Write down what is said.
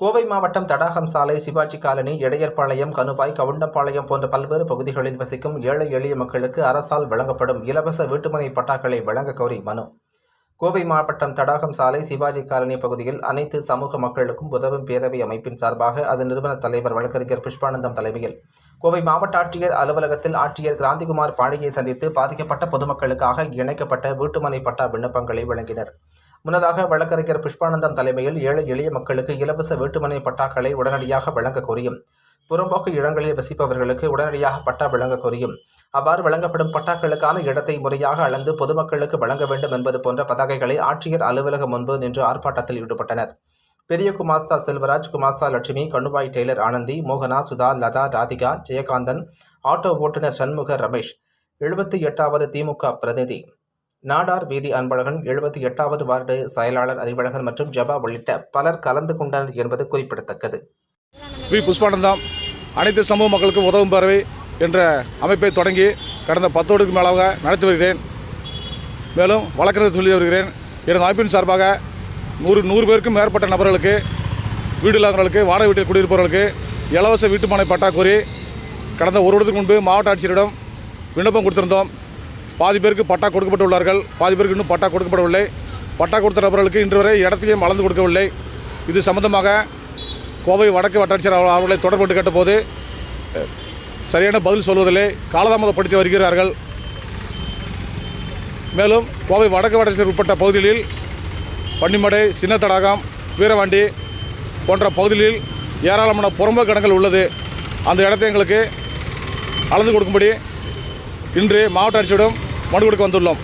கோவை மாவட்டம் தடாகம் சாலை சிவாஜி காலனி இடையர்பாளையம் கனுபாய் கவுண்டம்பாளையம் போன்ற பல்வேறு பகுதிகளில் வசிக்கும் ஏழை எளிய மக்களுக்கு அரசால் வழங்கப்படும் இலவச வீட்டுமனை பட்டாக்களை வழங்க கோரி மனு. கோவை மாவட்டம் தடாகம் சாலை சிவாஜி காலனி பகுதியில் அனைத்து சமூக மக்களுக்கும் உதவும் பேரவை அமைப்பின் சார்பாக அது நிறுவன தலைவர் வழக்கறிஞர் புஷ்பானந்தம் தலைமையில். கோவை மாவட்ட ஆட்சியர் அலுவலகத்தில் ஆட்சியர் கிராந்திகுமார் பாண்டியை சந்தித்து பாதிக்கப்பட்ட பொதுமக்களுக்காக இணைக்கப்பட்ட வீட்டுமனை பட்டா விண்ணப்பங்களை வழங்கினர். முன்னதாக வழக்கறிஞர் புஷ்பானந்தம் தலைமையில் ஏழை எளிய மக்களுக்கு இலவச வீட்டுமனை பட்டாக்களை உடனடியாக வழங்க கோரியும். புறம்போக்கு இடங்களில் வசிப்பவர்களுக்கு உடனடியாக பட்டா வழங்க கோரியும். அவ்வாறு வழங்கப்படும் பட்டாக்களுக்கான இடத்தை முறையாக அளந்து பொதுமக்களுக்கு வழங்க வேண்டும் என்பது போன்ற பதாகைகளை ஆட்சியர் அலுவலகம் முன்பு நின்று ஆர்ப்பாட்டத்தில் ஈடுபட்டனர். பெரிய குமாஸ்தா செல்வராஜ் குமாஸ்தா லட்சுமி கண்ணுபாய் டெய்லர் ஆனந்தி மோகனா சுதா லதா ராதிகா ஜெயகாந்தன் ஆட்டோ ஓட்டுநர் சண்முக ரமேஷ் எழுபத்தி எட்டாவது திமுக பிரதிநிதி. நாடார் வீதி அன்பழகன் எழுபத்தி எட்டாவது வார்டு செயலாளர் அறிவழகன் மற்றும் ஜபா உள்ளிட்ட பலர் கலந்து கொண்டனர் என்பது குறிப்பிடத்தக்கது. வி. புஷ்பானந்தம் அனைத்து சமூக மக்களுக்கும் உதவும் பறவை என்ற அமைப்பை தொடங்கி கடந்த பத்தோடுக்கு மேலாக நடத்தி வருகிறேன். மேலும் வழக்கறிஞர் சொல்லி வருகிறேன் எனது அமைப்பின் சார்பாக நூறு நூறு பேருக்கும் மேற்பட்ட நபர்களுக்கு வீடு இல்லாதவர்களுக்கு வாடகை வீட்டில் குடியிருப்பவர்களுக்கு இலவச வீட்டுமனை பட்டா கோரி கடந்த ஒரு வருடத்துக்கு முன்பு மாவட்ட ஆட்சியரிடம் விண்ணப்பம் கொடுத்திருந்தோம். பாதி பேருக்கு பட்டா கொடுக்கப்பட்டுள்ளார்கள். பாதி பேருக்கு இன்னும் பட்டா கொடுக்கப்படவில்லை. பட்டா கொடுத்த நபர்களுக்கு இன்று வரை இடத்தையும் அளந்து கொடுக்கவில்லை. இது சம்பந்தமாக கோவை வடக்கு வட்டாட்சியர் அவர்களை தொடர்பு கேட்டபோது சரியான பதில் சொல்வதில்லை. காலதாமதப்படுத்தி வருகிறார்கள். மேலும் கோவை வடக்கு வட்டாட்சியர் உட்பட்ட பகுதிகளில் பன்னிமடை சின்ன தடாகம் வீரவாண்டி போன்ற பகுதிகளில் ஏராளமான புறம்போக்கு இடங்கள் உள்ளது. அந்த இடத்தை எங்களுக்கு அளந்து கொடுக்கும்படி இன்று மாவட்ட ஆட்சியிடம் మడుగుడికి వంతుల్లోం